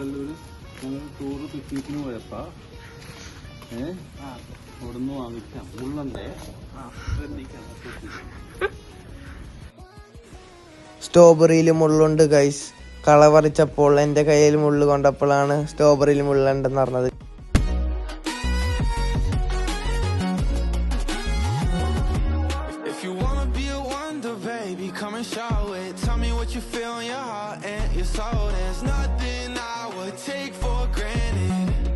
ചെറുക്കല്ലൂര് ഞങ്ങൾ ടൂറ് പിക്നിക്കിന് പോയപ്പോ ഏ അവിടുന്ന് വാങ്ങിക്കാം. ഉള്ളണ്ടേ? സ്ട്രോബെറിയിലും മുള്ളുണ്ട് ഗൈസ് കള പറിച്ചപ്പോൾ എന്റെ കയ്യിൽ മുള്ളു കൊണ്ടപ്പോഴാണ് സ്ട്രോബെറിയിൽ മുള്ളുണ്ടെന്ന് പറഞ്ഞത് come and show it. Tell me what you feel in your heart and your soul. There's nothing I would take for granted.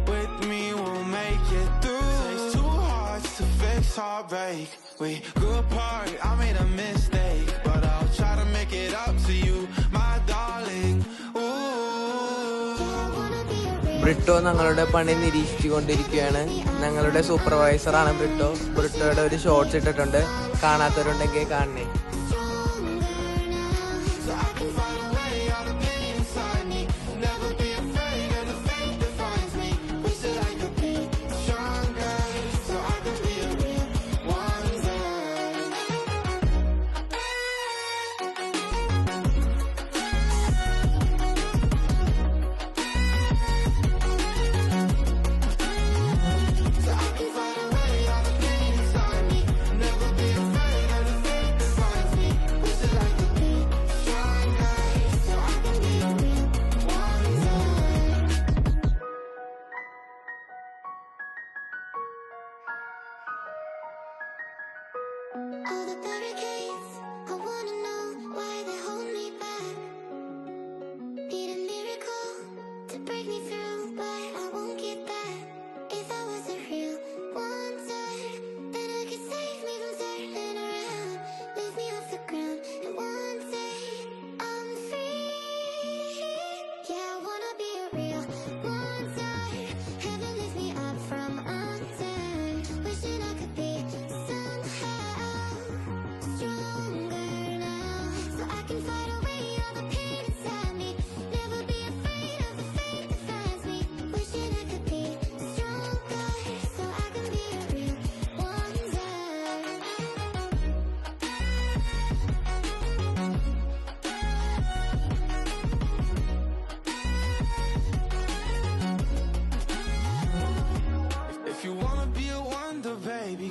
With me, we'll make it through. Takes two hearts to fix heartbreak. We grew apart, I made a mistake, but I'll try to make it up to you, my darling. Britto ഞങ്ങളുടെ പണി നിരീക്ഷിച്ചു കൊണ്ടിരിക്കുകയാണ് ഞങ്ങളുടെ സൂപ്പർവൈസറാണ് ബ്രിട്ടോ ബ്രിട്ടോയുടെ ഒരു shorts ഇട്ടിട്ടുണ്ട് കാണാത്തവരുണ്ടെങ്കിൽ കാണണേ so I can All the barricades, I wanna know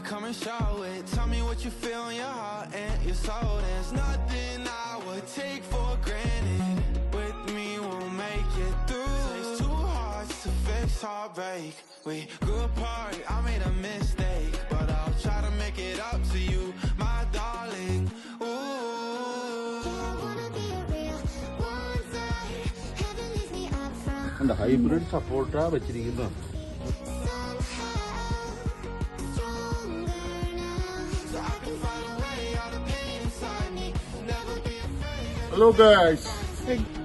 come and show it. Tell me what you feel in your heart and your soul. There's nothing I would take for granted. With me, we'll make it through. Takes two hearts to fix heartbreak. We grew apart, I made a mistake, but I'll try to make it up to you, my darling. Ooh. I wanna be a real wonder. Hello guys. Hey.